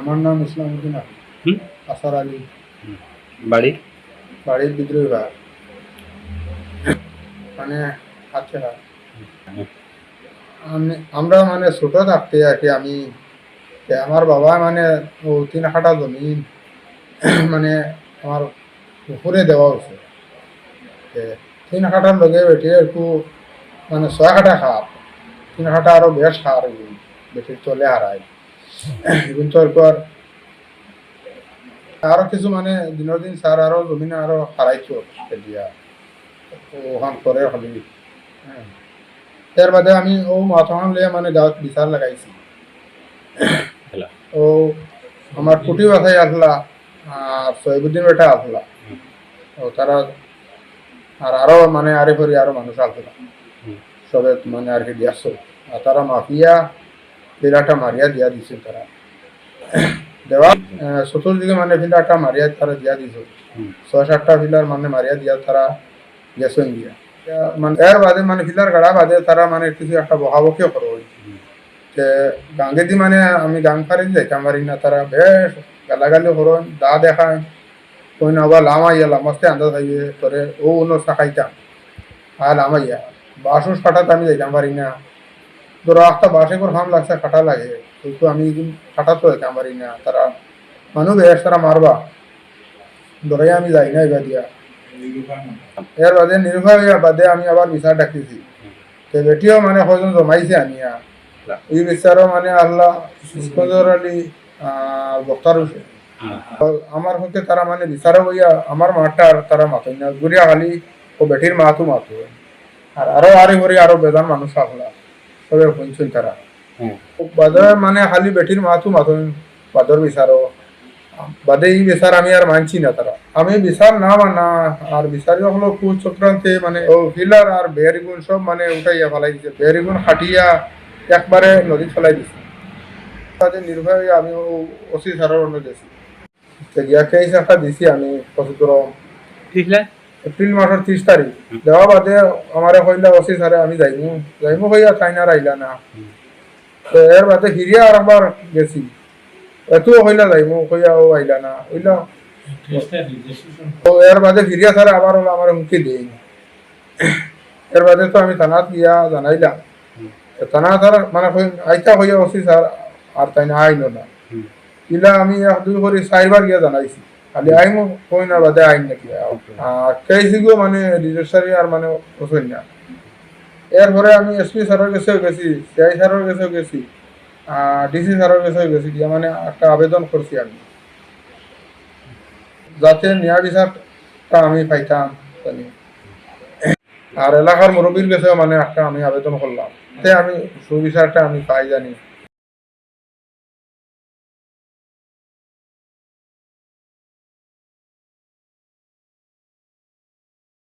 আমার নাম ইসলামউদ্দিন আলী। হুম? আসার আলী। বাড়ি বাড়ির বিদ্রোহী ভাই। মানে আচ্ছা আমি আমরা মানে ছোট থাকতে আর কি আমি আমার বাবা মানে ও তিন হাঁটা জমি মানে আমার উপরে দেওয়া হয়েছে। তিন হাঁটার লগে বেটি একটু মানে ছয় হাঁটা খার তিন হাঁটা আরও বেশ খার বেটির চলে হারায়। এখন তো আরও কিছু মানে দিনের দিন স্যার আরও জমিনে আরও হারাইছো দিয়া ওখান করে হলি। এর বাদে আমি ও মাথান লিয়ে মানে গাঁত বিচার লাগাইছি। ও আমার কুটি বাসায় আসলা আর সৈবুদ্দিন বেটা আসলা ও তারা আর আরও মানে আরে ফরি আরও মানুষ আসলা সবে মানে আর কি দিয়াছ আর তারা মাফিয়া পিলাটা মারিয়া দিয়া দিছে তারা। দেওয়া চতুর্দিকে মানে পিলাটা মারিয়া তারা দিয়া দিছে। ছয় সাতটা পিলার মানে মারিয়া দিয়া তারা গেছেন দিয়া মানে এর বাদে মানে পিলার গাড়া বাদে তারা মানে কিছু একটা বহাবকিও করো। যে গাঙ্গেদি মানে আমি গাং ফারি যাইতাম পারি না তারা বেশ গালাগালি করন দা দেখায়। কই না আবার লামাইয়া লামাস্তে আন্দাজ হইবে তোরে ও অন্য শাখাইতাম আর লামাইয়া বাসুস কাটাতে আমি যাইতাম পারি না। একটা বাসে করে হাম লাগছে, কাটা লাগে। কিন্তু আমি কাটা তো যাইতাম পারি না তারা মানুষ বেশ তারা মারবা। ধরে আমি যাই না এবার দিয়া। এর বাদে নির্ভয় বাদে আমি আবার বিচার ডাকিছি। তো বেটিও মানে কজন জমাইছে আনিয়া এই বিচারও মানে আল্লাহ ইস্কন্দর আলী বক্তার হোসেন আমার হতে তারা মানে বিচারও হইয়া আমার মাটার তারা মাতই না। গুড়িয়া খালি ও বেটির মাতু মাতু আর আরও আরে ভরে আরও বেদান মানুষ আসলা। সবে শুনছেন তারা। বাদে মানে খালি বেটির মাতু মাতু বাদর বিচারও বাদে এই বিচার আমি আর মানছি না তারা আমি বিচার না মানা আর বিচারি হলো কুচ চক্রান্তে মানে ও ফিলার আর বেয়ারিগুন সব মানে উঠাইয়া ফেলাই দিছে। বেয়ারিগুন খাটিয়া একবারে নদী ফেলাই দিছে। তাতে নির্ভয় আমি ওসি সারের অন্য দিয়েছি গিয়া কেস একটা দিছি আমি পঁচিশ ঠিকলে এপ্রিল মাসের ত্রিশ তারিখ দেওয়া বাদে আমারে কইলা ওসি সারে আমি যাইমু। যাইমু হইয়া চাইনার আইলা না। তো এর বাদে হিরিয়া আর একবার গেছি এত হইলা যাইমু কইয়া ও আইলা না। হইলা তো এর বাদে ফিরিয়া স্যার আবার হলো আমার হুমকি দেই এর বাদে তো আমি থানাত গিয়া জানাইলাম থানা স্যার মানে আইতা হইয়া ওসি স্যার আর তাই না। আইলো না ইলা আমি দুই করে চারবার গিয়া জানাইছি। খালি আইমু কই না বাদে আইন নাকি? আর কেসিগো মানে রেজিস্ট্রারি আর মানে ওসই না। এরপরে আমি এসপি স্যারের কাছেও গেছি সিআই স্যারের কাছেও গেছি ডিসি স্যারের কাছেও গেছি গিয়া মানে একটা আবেদন করছি আমি। যাতে ন্যায় বিচারটা আমি পাইতাম জানি আর এলাকার মুরব্বীর কাছেও মানে একটা আমি আবেদন করলাম। যাতে আমি সুবিচারটা আমি পাই জানি।